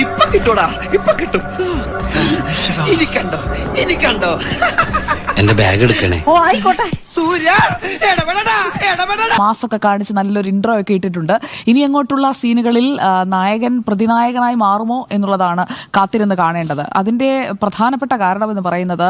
ഇപ്പൊ കിട്ടൂടാ ഇപ്പൊ കിട്ടും. ഇനി കണ്ടോ ഇനി കണ്ടോ. എന്റെ ബാഗ് എടുക്കണേ. ഓ ആയിക്കോട്ടെ. മാസൊക്കെ കാണിച്ച് നല്ലൊരു ഇൻട്രോ ഒക്കെ ഇട്ടിട്ടുണ്ട്. ഇനി അങ്ങോട്ടുള്ള സീനുകളിൽ നായകൻ പ്രതിനായകനായി മാറുമോ എന്നുള്ളതാണ് കാത്തിരുന്ന് കാണേണ്ടത്. അതിന്റെ പ്രധാനപ്പെട്ട കാരണം എന്ന് പറയുന്നത്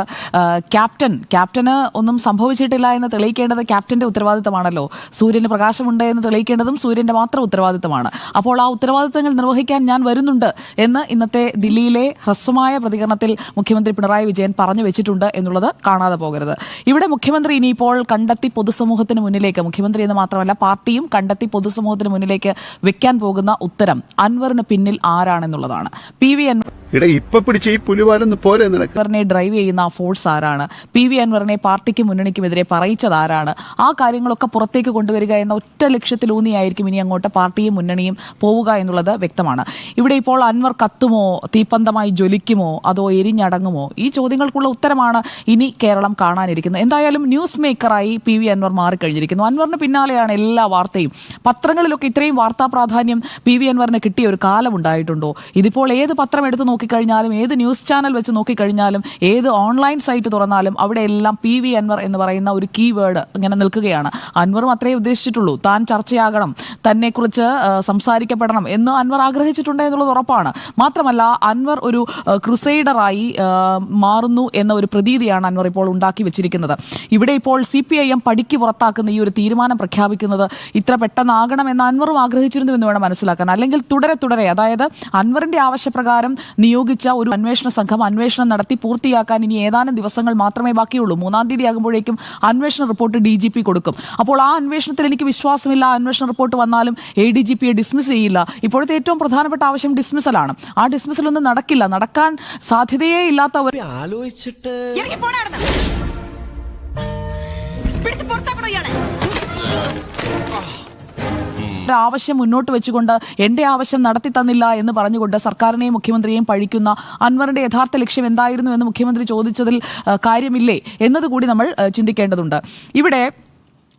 ക്യാപ്റ്റൻ. ക്യാപ്റ്റന് ഒന്നും സംഭവിച്ചിട്ടില്ല എന്ന് തെളിയിക്കേണ്ടത് ക്യാപ്റ്റന്റെ ഉത്തരവാദിത്തമാണല്ലോ. സൂര്യന് പ്രകാശമുണ്ട് എന്ന് തെളിയിക്കേണ്ടതും സൂര്യന്റെ മാത്രം ഉത്തരവാദിത്തമാണ്. അപ്പോൾ ആ ഉത്തരവാദിത്തങ്ങൾ നിർവഹിക്കാൻ ഞാൻ വരുന്നുണ്ട് എന്ന് ഇന്നത്തെ ദില്ലിയിലെ ഹ്രസ്വമായ പ്രതികരണത്തിൽ മുഖ്യമന്ത്രി പിണറായി വിജയൻ പറഞ്ഞു വെച്ചിട്ടുണ്ട് എന്നുള്ളത് കാണാതെ പോകരുത്. ഇവിടെ മുഖ്യമന്ത്രി ഇനിയിപ്പോൾ കണ്ടെത്തി പൊതുസമൂഹത്തിന് മുന്നിലേക്ക് മുഖ്യമന്ത്രി എന്ന് മാത്രമല്ല പാർട്ടിയും കണ്ടെത്തി പൊതുസമൂഹത്തിന് മുന്നിലേക്ക് വെക്കാൻ പോകുന്ന ഉത്തരം അൻവറിന് പിന്നിൽ ആരാണെന്നുള്ളതാണ്. പി വി അൻവർ ഇട ഇപ്പൊ പിടിച്ച ഈ പുലിവാലൊന്ന് പോരെ നിനക്ക്. അൻവറിനെ ഡ്രൈവ് ചെയ്യുന്ന ആ ഫോഴ്സ് ആരാണ്? പി വി അൻവറിനെ പാർട്ടിക്കും മുന്നണിക്കുമെതിരെ പറയിച്ചത് ആരാണ്? ആ കാര്യങ്ങളൊക്കെ പുറത്തേക്ക് കൊണ്ടുവരിക എന്ന ഒറ്റ ലക്ഷ്യത്തിലൂന്നിയായിരിക്കും ഇനി അങ്ങോട്ട് പാർട്ടിയും മുന്നണിയും പോവുക എന്നുള്ളത് വ്യക്തമാണ്. ഇവിടെ ഇപ്പോൾ അൻവർ കത്തുമോ? തീപ്പന്തമായി ജ്വലിക്കുമോ? അതോ എരിഞ്ഞടങ്ങുമോ? ഈ ചോദ്യങ്ങൾക്കുള്ള ഉത്തരമാണ് ഇനി കേരളം കാണാനിരിക്കുന്നത്. എന്തായാലും ന്യൂസ് മേക്കറായി പി വി അൻവർ മാറിക്കഴിഞ്ഞിരിക്കുന്നു. അൻവറിന് പിന്നാലെയാണ് എല്ലാ വാർത്തയും. പത്രങ്ങളിലൊക്കെ ഇത്രയും വാർത്താ പ്രാധാന്യം പി വി അൻവറിന് കിട്ടിയ ഒരു കാലം ഉണ്ടായിട്ടുണ്ടോ? ഇതിപ്പോൾ ഏത് പത്രം എടുത്ത് നോക്കിക്കഴിഞ്ഞാലും ഏത് ന്യൂസ് ചാനൽ വെച്ച് നോക്കിക്കഴിഞ്ഞാലും ഏത് ഓൺലൈൻ സൈറ്റ് തുറന്നാലും അവിടെ എല്ലാം പി വി അൻവർ എന്ന് പറയുന്ന ഒരു കീ വേർഡ് ഇങ്ങനെ നിൽക്കുകയാണ്. അൻവറും അത്രേ ഉദ്ദേശിച്ചിട്ടുള്ളൂ. താൻ ചർച്ചയാകണം തന്നെക്കുറിച്ച് സംസാരിക്കപ്പെടണം എന്ന് അൻവർ ആഗ്രഹിച്ചിട്ടുണ്ട് എന്നുള്ളത് ഉറപ്പാണ്. മാത്രമല്ല അൻവർ ഒരു ക്രുസൈഡറായി മാറുന്നു എന്ന ഒരു പ്രതീതിയാണ് അൻവർ ഇപ്പോൾ ഉണ്ടാക്കി വെച്ചിരിക്കുന്നത്. ഇവിടെ ഇപ്പോൾ സി പി ഐ എം പടിക്ക് പുറത്താക്കുന്ന ഈ ഒരു തീരുമാനം പ്രഖ്യാപിക്കുന്നത് ഇത്ര പെട്ടെന്നാകണം എന്ന് അൻവറും ആഗ്രഹിച്ചിരുന്നു എന്ന് വേണം മനസ്സിലാക്കാൻ. അല്ലെങ്കിൽ തുടരെ തുടരെ അതായത് അൻവറിന്റെ ആവശ്യപ്രകാരം നിയോഗിച്ച ഒരു അന്വേഷണ സംഘം അന്വേഷണം നടത്തി പൂർത്തിയാക്കാൻ ഇനി ഏതാനും ദിവസങ്ങൾ മാത്രമേ ബാക്കിയുള്ളൂ. മൂന്നാം തീയതി ആകുമ്പോഴേക്കും അന്വേഷണ റിപ്പോർട്ട് ഡി ജി പി കൊടുക്കും. അപ്പോൾ ആ അന്വേഷണത്തിൽ എനിക്ക് വിശ്വാസമില്ല. ആ അന്വേഷണ റിപ്പോർട്ട് വന്നാലും എ ഡി ജി പിയെ ഡിസ്മിസ് ചെയ്യില്ല. ഇപ്പോഴത്തെ ഏറ്റവും പ്രധാനപ്പെട്ട ആവശ്യം ഡിസ്മിസലാണ്. ആ ഡിസ്മിസലൊന്നും നടക്കില്ല. നടക്കാൻ സാധ്യതയേ ഇല്ലാത്ത ഒരു ആലോചിച്ചിട്ട് ആവശ്യം മുന്നോട്ട് വെച്ചുകൊണ്ട് എന്റെ ആവശ്യം നടത്തി തന്നില്ല എന്ന് പറഞ്ഞുകൊണ്ട് സർക്കാരിനെയും മുഖ്യമന്ത്രിയെയും പഴിക്കുന്ന അൻവറിന്റെ യഥാർത്ഥ ലക്ഷ്യം എന്തായിരുന്നു എന്ന് മുഖ്യമന്ത്രി ചോദിച്ചതിൽ കാര്യമില്ലേ എന്നതുകൂടി നമ്മൾ ചിന്തിക്കേണ്ടതുണ്ട്. ഇവിടെ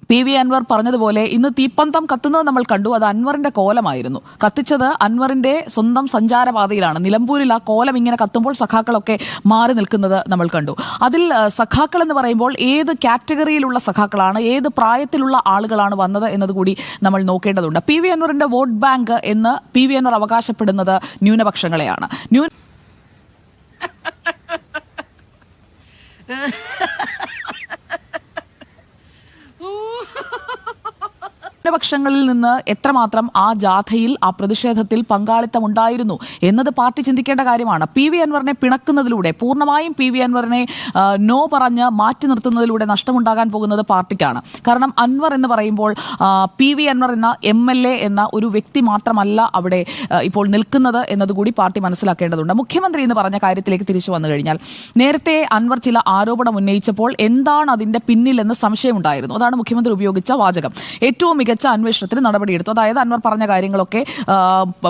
പി വി അൻവർ പറഞ്ഞതുപോലെ ഇന്ന് തീപ്പന്തം കത്തുന്നത് നമ്മൾ കണ്ടു അത് അൻവറിന്റെ കോലമായിരുന്നു. കത്തിച്ചത് അൻവറിന്റെ സ്വന്തം സഞ്ചാരപാതയിലാണ്. നിലമ്പൂരിൽ ആ കോലം ഇങ്ങനെ കത്തുമ്പോൾ സഖാക്കളൊക്കെ മാറി നിൽക്കുന്നത് നമ്മൾ കണ്ടു. അതിൽ സഖാക്കൾ എന്ന് പറയുമ്പോൾ ഏത് കാറ്റഗറിയിലുള്ള സഖാക്കളാണ് ഏത് പ്രായത്തിലുള്ള ആളുകളാണ് വന്നത് എന്നതുകൂടി നമ്മൾ നോക്കേണ്ടതുണ്ട്. പി വി അൻവറിന്റെ വോട്ട് ബാങ്ക് എന്ന് പി വി അൻവർ അവകാശപ്പെടുന്നത് ന്യൂനപക്ഷങ്ങളെയാണ്. ന്യൂന ന്യൂനപക്ഷങ്ങളിൽ നിന്ന് എത്രമാത്രം ആ ജാഥയിൽ ആ പ്രതിഷേധത്തിൽ പങ്കാളിത്തം ഉണ്ടായിരുന്നു എന്നത് പാർട്ടി ചിന്തിക്കേണ്ട കാര്യമാണ്. പി വി അൻവറിനെ പിണക്കുന്നതിലൂടെ പൂർണമായും പി വി അൻവറിനെ നോ പറഞ്ഞ് മാറ്റി നിർത്തുന്നതിലൂടെ നഷ്ടമുണ്ടാകാൻ പോകുന്നത് പാർട്ടിക്കാണ്. കാരണം അൻവർ എന്ന് പറയുമ്പോൾ പി വി അൻവർ എന്ന എം എൽ എ എന്ന ഒരു വ്യക്തി മാത്രമല്ല അവിടെ ഇപ്പോൾ നിൽക്കുന്നത് എന്നതുകൂടി പാർട്ടി മനസ്സിലാക്കേണ്ടതുണ്ട്. മുഖ്യമന്ത്രി എന്ന് പറഞ്ഞ കാര്യത്തിലേക്ക് തിരിച്ചു വന്നു കഴിഞ്ഞാൽ നേരത്തെ അൻവർ ചില ആരോപണം ഉന്നയിച്ചപ്പോൾ എന്താണ് അതിന്റെ പിന്നിലെന്ന് സംശയമുണ്ടായിരുന്നു. അതാണ് മുഖ്യമന്ത്രി ഉപയോഗിച്ച വാചകം. ഏറ്റവും മികച്ച അന്വേഷണത്തിന് നടപടിയെടുത്തു. അതായത് അൻവർ പറഞ്ഞ കാര്യങ്ങളൊക്കെ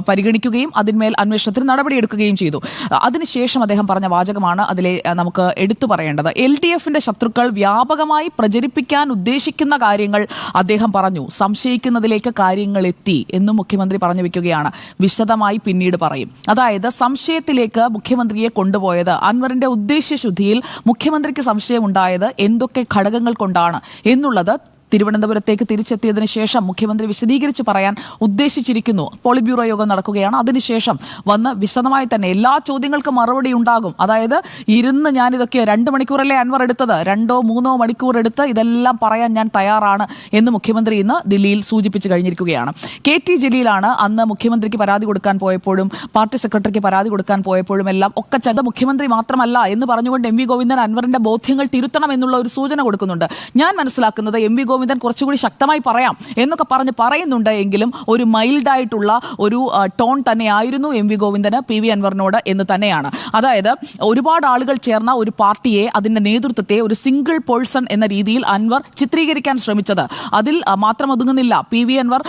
പരിഗണിക്കുകയും അതിന്മേൽ അന്വേഷണത്തിന് നടപടിയെടുക്കുകയും ചെയ്തു. അതിനുശേഷം അദ്ദേഹം പറഞ്ഞ വാചകമാണ് അതിലെ നമുക്ക് എടുത്തു പറയേണ്ടത്. എൽ ഡി എഫിന്റെ ശത്രുക്കൾ വ്യാപകമായി പ്രചരിപ്പിക്കാൻ ഉദ്ദേശിക്കുന്ന കാര്യങ്ങൾ അദ്ദേഹം പറഞ്ഞു. സംശയിക്കുന്നതിലേക്ക് കാര്യങ്ങൾ എത്തി എന്നും മുഖ്യമന്ത്രി പറഞ്ഞു വെക്കുകയാണ്. വിശദമായി പിന്നീട് പറയും. അതായത് സംശയത്തിലേക്ക് മുഖ്യമന്ത്രിയെ കൊണ്ടുപോയത് അൻവറിന്റെ ഉദ്ദേശ്യശുദ്ധിയിൽ മുഖ്യമന്ത്രിക്ക് സംശയമുണ്ടായത് എന്തൊക്കെ ഘടകങ്ങൾ കൊണ്ടാണ് എന്നുള്ളത് തിരുവനന്തപുരത്തേക്ക് തിരിച്ചെത്തിയതിനു ശേഷം മുഖ്യമന്ത്രി വിശദീകരിച്ച് പറയാൻ ഉദ്ദേശിച്ചിരിക്കുന്നു. പോളിറ്റ് ബ്യൂറോ യോഗം നടക്കുകയാണ്. അതിനുശേഷം വന്ന് വിശദമായി തന്നെ എല്ലാ ചോദ്യങ്ങൾക്കും മറുപടി ഉണ്ടാകും. അതായത് ഇരുന്ന് ഞാനിതൊക്കെ രണ്ട് മണിക്കൂറല്ലേ അൻവർ എടുത്തത്? രണ്ടോ മൂന്നോ മണിക്കൂർ എടുത്ത് ഇതെല്ലാം പറയാൻ ഞാൻ തയ്യാറാണ് എന്ന് മുഖ്യമന്ത്രി ഇന്ന് ദില്ലിയിൽ സൂചിപ്പിച്ചു കഴിഞ്ഞിരിക്കുകയാണ്. കെ ടി ജലീലാണ് അന്ന് മുഖ്യമന്ത്രിക്ക് പരാതി കൊടുക്കാൻ പോയപ്പോഴും പാർട്ടി സെക്രട്ടറിക്ക് പരാതി കൊടുക്കാൻ പോയപ്പോഴും എല്ലാം ഒക്കെ ചെന്ന മുഖ്യമന്ത്രി മാത്രമല്ല എന്ന് പറഞ്ഞുകൊണ്ട് എം വി ഗോവിന്ദൻ അൻവറിന്റെ ബോധ്യങ്ങൾ തിരുത്തണം എന്നുള്ള ഒരു സൂചന കൊടുക്കുന്നുണ്ട്. ഞാൻ മനസ്സിലാക്കുന്നത് എം വി ഗോവിന്ദൻ കുറച്ചുകൂടി ശക്തമായി പറയാം എന്നൊക്കെ പറഞ്ഞ് പറയുന്നുണ്ട് എങ്കിലും ഒരു മൈൽഡായിട്ടുള്ള ഒരു ടോൺ തന്നെയായിരുന്നു എം വി ഗോവിന്ദന് പി വി അൻവറിനോട് എന്ന് തന്നെയാണ്. അതായത് ഒരുപാട് ആളുകൾ ചേർന്ന ഒരു പാർട്ടിയെ അതിന്റെ നേതൃത്വത്തെ ഒരു സിംഗിൾ പേഴ്സൺ എന്ന രീതിയിൽ അൻവർ ചിത്രീകരിക്കാൻ ശ്രമിച്ചത്. അതിൽ മാത്രം ഒതുങ്ങുന്നില്ല. പി വി അൻവർ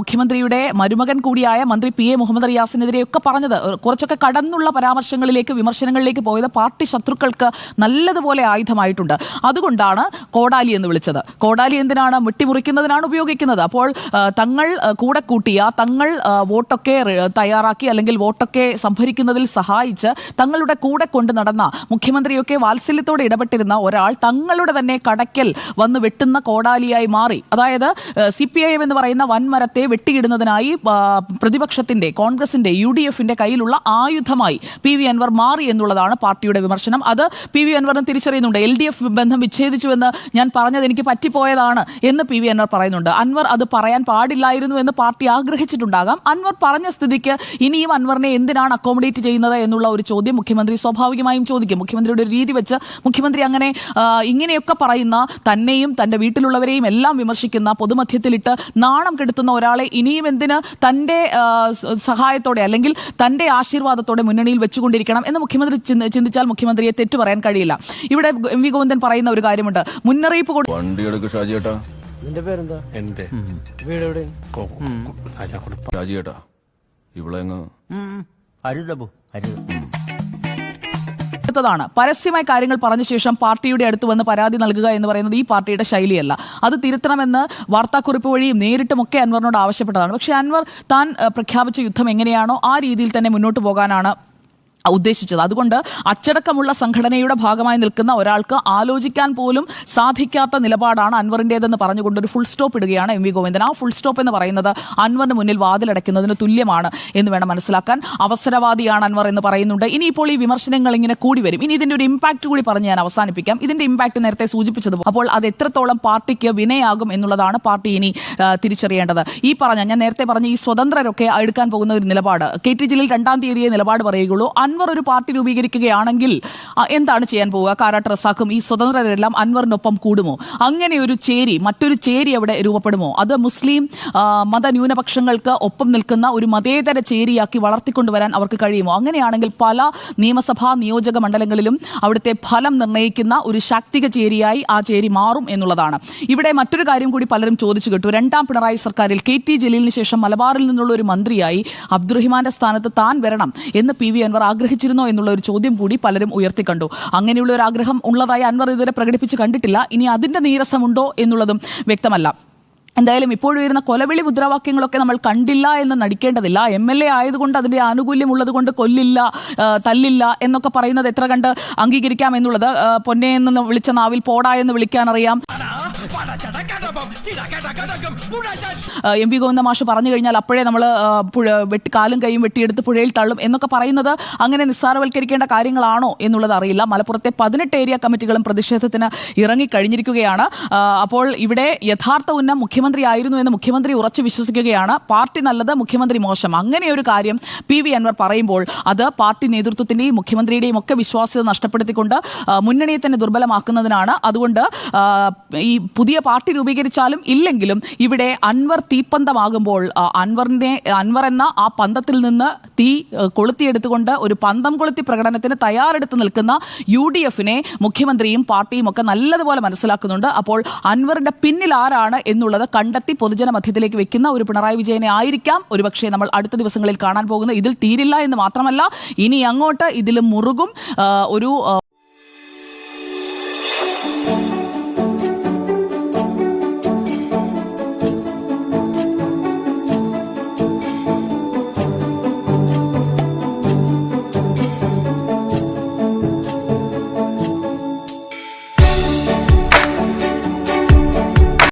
മുഖ്യമന്ത്രിയുടെ മരുമകൻ കൂടിയായ മന്ത്രി പി എ മുഹമ്മദ് റിയാസിനെതിരെയൊക്കെ പറഞ്ഞത്. കുറച്ചൊക്കെ കടന്നുള്ള പരാമർശങ്ങളിലേക്ക് വിമർശനങ്ങളിലേക്ക് പോയത് പാർട്ടി ശത്രുക്കൾക്ക് നല്ലതുപോലെ ആയുധമായിട്ടുണ്ട്. അതുകൊണ്ടാണ് കോടാലി എന്ന് വിളിച്ചത്. കോടാലി എന്തിനാണ് എന്തിനാണ് വെട്ടിമുറിക്കുന്നതിനാണ് ഉപയോഗിക്കുന്നത്. അപ്പോൾ തങ്ങൾ കൂടെ കൂട്ടിയ തങ്ങൾ വോട്ടൊക്കെ തയ്യാറാക്കി അല്ലെങ്കിൽ വോട്ടൊക്കെ സംഭരിക്കുന്നതിൽ സഹായിച്ച് തങ്ങളുടെ കൂടെ കൊണ്ട് നടന്ന മുഖ്യമന്ത്രിയൊക്കെ വാത്സല്യത്തോടെ ഇടപെട്ടിരുന്ന ഒരാൾ തങ്ങളുടെ തന്നെ കടയ്ക്കൽ വന്ന് വെട്ടുന്ന കോടാലിയായി മാറി. അതായത് സി പി ഐ എം എന്ന് പറയുന്ന വൻമരത്തെ വെട്ടിയിടുന്നതിനായി പ്രതിപക്ഷത്തിന്റെ കോൺഗ്രസിന്റെ യു ഡി എഫിന്റെ കയ്യിലുള്ള ആയുധമായി പി വി അൻവർ മാറി എന്നുള്ളതാണ് പാർട്ടിയുടെ വിമർശനം. അത് പി വി അൻവറിന് തിരിച്ചറിയുന്നുണ്ട്. എൽ ഡി എഫ് ബന്ധം വിച്ഛേദിച്ചുവെന്ന് ഞാൻ പറഞ്ഞത് എനിക്ക് പറ്റിപ്പോയതാണ്. എന്ന് പി വി അൻവർ പറയുന്നുണ്ട്. അൻവർ അത് പറയാൻ പാടില്ലായിരുന്നു എന്ന് പാർട്ടി ആഗ്രഹിച്ചിട്ടുണ്ടാകാം. അൻവർ പറഞ്ഞ സ്ഥിതിക്ക് ഇനിയും അൻവറിനെ എന്തിനാണ് അക്കോമഡേറ്റ് ചെയ്യുന്നത് എന്നുള്ള ഒരു ചോദ്യം മുഖ്യമന്ത്രി സ്വാഭാവികമായും ചോദിക്കും. മുഖ്യമന്ത്രിയുടെ രീതി വെച്ച് മുഖ്യമന്ത്രി അങ്ങനെ ഇങ്ങനെയൊക്കെ പറയുന്ന തന്നെയും തന്റെ വീട്ടിലുള്ളവരെയും എല്ലാം വിമർശിക്കുന്ന പൊതുമധ്യത്തിലിട്ട് നാണം കെടുത്തുന്ന ഒരാളെ ഇനിയും എന്തിന് തന്റെ സഹായത്തോടെ അല്ലെങ്കിൽ തന്റെ ആശീർവാദത്തോടെ മുന്നണിയിൽ വെച്ചുകൊണ്ടിരിക്കണം എന്ന് മുഖ്യമന്ത്രി ചിന്തിച്ചാൽ മുഖ്യമന്ത്രിയെ തെറ്റു പറയാൻ കഴിയില്ല. ഇവിടെ എം വി ഗോവിന്ദൻ പറയുന്ന ഒരു കാര്യമുണ്ട്. മുന്നറിയിപ്പ് വണ്ടി നിന്റെ പേരെന്താ? എന്റെ വീട് എവിടെ ഇവിടെ എടുത്തതാണ് പരസ്യമായി കാര്യങ്ങൾ പറഞ്ഞ ശേഷം പാർട്ടിയുടെ അടുത്ത് വന്ന് പരാതി നൽകുക എന്ന് പറയുന്നത് ഈ പാർട്ടിയുടെ ശൈലിയല്ല. അത് തിരുത്തണമെന്ന് വാർത്താക്കുറിപ്പ് വഴിയും നേരിട്ടുമൊക്കെ അൻവറിനോട് ആവശ്യപ്പെട്ടതാണ്. പക്ഷേ അൻവർ താൻ പ്രഖ്യാപിച്ച യുദ്ധം എങ്ങനെയാണോ ആ രീതിയിൽ തന്നെ മുന്നോട്ട് പോകാനാണ് ഉദ്ദേശിച്ചത്. അതുകൊണ്ട് അച്ചടക്കമുള്ള സംഘടനയുടെ ഭാഗമായി നിൽക്കുന്ന ഒരാൾക്ക് ആലോചിക്കാൻ പോലും സാധിക്കാത്ത നിലപാടാണ് അൻവറിന്റേതെന്ന് പറഞ്ഞുകൊണ്ട് ഒരു ഫുൾ സ്റ്റോപ്പ് ഇടുകയാണ് എം വി ഗോവിന്ദൻ. ആ ഫുൾ സ്റ്റോപ്പ് എന്ന് പറയുന്നത് അൻവറിന് മുന്നിൽ വാതിലടയ്ക്കുന്നതിന് തുല്യമാണ് എന്ന് വേണം മനസ്സിലാക്കാൻ. അവസരവാദിയാണ് അൻവർ എന്ന് പറയുന്നുണ്ട്. ഇനിയിപ്പോൾ ഈ വിമർശനങ്ങൾ ഇങ്ങനെ കൂടി വരും. ഇനി ഇതിന്റെ ഒരു ഇമ്പാക്ട് കൂടി പറഞ്ഞ് ഞാൻ അവസാനിപ്പിക്കാം. ഇതിന്റെ ഇമ്പാക്ട് നേരത്തെ സൂചിപ്പിച്ചത് അപ്പോൾ അത് എത്രത്തോളം പാർട്ടിക്ക് വിനയാകും എന്നുള്ളതാണ് പാർട്ടി ഇനി തിരിച്ചറിയേണ്ടത്. ഈ പറഞ്ഞ ഞാൻ നേരത്തെ പറഞ്ഞ ഈ സ്വതന്ത്രരൊക്കെ എടുക്കാൻ പോകുന്ന ഒരു നിലപാട് കെ ടി ജില്ലയിൽ രണ്ടാം തീയതിയെ നിലപാട് പറയുകയുള്ളൂ. അൻവർ ഒരു പാർട്ടി രൂപീകരിക്കുകയാണെങ്കിൽ എന്താണ് ചെയ്യാൻ പോവുക? കാരാട്ട് റസാക്കും ഈ സ്വതന്ത്രരെല്ലാം അൻവറിനൊപ്പം കൂടുമോ? അങ്ങനെ ഒരു ചേരി മറ്റൊരു ചേരി അവിടെ രൂപപ്പെടുമോ? അത് മുസ്ലിം മതന്യൂനപക്ഷങ്ങൾക്ക് ഒപ്പം നിൽക്കുന്ന ഒരു മതേതര ചേരിയാക്കി വളർത്തിക്കൊണ്ടുവരാൻ അവർക്ക് കഴിയുമോ? അങ്ങനെയാണെങ്കിൽ പല നിയമസഭാ നിയോജക മണ്ഡലങ്ങളിലും അവിടുത്തെ ഫലം നിർണയിക്കുന്ന ഒരു ശാക്തിക ചേരിയായി ആ ചേരി മാറും എന്നുള്ളതാണ്. ഇവിടെ മറ്റൊരു കാര്യം കൂടി പലരും ചോദിച്ചു കേട്ടു. രണ്ടാം പിണറായി സർക്കാരിൽ കെ ടി ജലീലിന് ശേഷം മലബാറിൽ നിന്നുള്ള ഒരു മന്ത്രിയായി അബ്ദുറഹിമാന്റെ സ്ഥാനത്ത് താൻ വരണം എന്ന് പി വി അൻവർ ആഗ്രഹിച്ചിരുന്നോ എന്നുള്ള ഒരു ചോദ്യം കൂടി പലരും ഉയർത്തിക്കണ്ടു അങ്ങനെയുള്ള ഒരു ആഗ്രഹം ഉള്ളതായി അൻവർ ഇതുവരെ പ്രകടിപ്പിച്ച് കണ്ടിട്ടില്ല. ഇനി അതിന്റെ നീരസമുണ്ടോ എന്നുള്ളതും വ്യക്തമല്ല. എന്തായാലും ഇപ്പോഴും വരുന്ന കൊലവിളി മുദ്രാവാക്യങ്ങളൊക്കെ നമ്മൾ കണ്ടില്ല എന്ന് നടിക്കേണ്ടതില്ല. എം എൽ എ ആയതുകൊണ്ട് അതിന്റെ ആനുകൂല്യം ഉള്ളത് കൊണ്ട് കൊല്ലില്ല തല്ലില്ല എന്നൊക്കെ പറയുന്നത് എത്ര കണ്ട് അംഗീകരിക്കാം എന്നുള്ളത് പൊന്നെ എന്ന് വിളിച്ച നാവിൽ പോടാ എന്ന് വിളിക്കാനറിയാം എം പി ഗോവിന്ദ മാഷ് പറഞ്ഞു കഴിഞ്ഞാൽ അപ്പോഴേ നമ്മൾ കാലും കൈയും വെട്ടിയെടുത്ത് പുഴയിൽ തള്ളും എന്നൊക്കെ പറയുന്നത് അങ്ങനെ നിസ്സാരവൽക്കരിക്കേണ്ട കാര്യങ്ങളാണോ എന്നുള്ളത് അറിയില്ല. മലപ്പുറത്തെ പതിനെട്ട് ഏരിയ കമ്മിറ്റികളും പ്രതിഷേധത്തിന് ഇറങ്ങിക്കഴിഞ്ഞിരിക്കുകയാണ്. അപ്പോൾ ഇവിടെ യഥാർത്ഥ ഉന്നം മുഖ്യമന്ത്രി ആയിരുന്നു എന്ന് മുഖ്യമന്ത്രി ഉറച്ചു വിശ്വസിക്കുകയാണ്. പാർട്ടി നല്ലത് മുഖ്യമന്ത്രി മോശം. അങ്ങനെ ഒരു കാര്യം പി വി അൻവർ പറയുമ്പോൾ അത് പാർട്ടി നേതൃത്വത്തിന്റെയും മുഖ്യമന്ത്രിയുടെയും ഒക്കെ വിശ്വാസ്യത നഷ്ടപ്പെടുത്തിക്കൊണ്ട് മുന്നണിയെ തന്നെ ദുർബലമാക്കുന്നതിനാണ്. അതുകൊണ്ട് ഈ പുതിയ പാർട്ടി രൂപീകരിച്ചാലും ഇല്ലെങ്കിലും ഇവിടെ അൻവർ തീപ്പന്തമാകുമ്പോൾ അൻവറിനെ അൻവർ എന്ന ആ പന്തത്തിൽ നിന്ന് തീ കൊളുത്തിയെടുത്തുകൊണ്ട് ഒരു പന്തം കൊളുത്തി പ്രകടനത്തിന് തയ്യാറെടുത്ത് നിൽക്കുന്ന യു ഡി എഫിനെ മുഖ്യമന്ത്രിയും പാർട്ടിയും ഒക്കെ നല്ലതുപോലെ മനസ്സിലാക്കുന്നുണ്ട്. അപ്പോൾ അൻവറിന്റെ പിന്നിൽ ആരാണ് എന്നുള്ളത് കണ്ടെത്തി പൊതുജന മധ്യത്തിലേക്ക് വെക്കുന്ന ഒരു പിണറായി വിജയനെ ആയിരിക്കാം. ഒരുപക്ഷെ നമ്മൾ അടുത്ത ദിവസങ്ങളിൽ കാണാൻ പോകുന്നത് ഇതിൽ തീരില്ല എന്ന് മാത്രമല്ല ഇനി അങ്ങോട്ട് ഇതിൽ മുറുകും ഒരു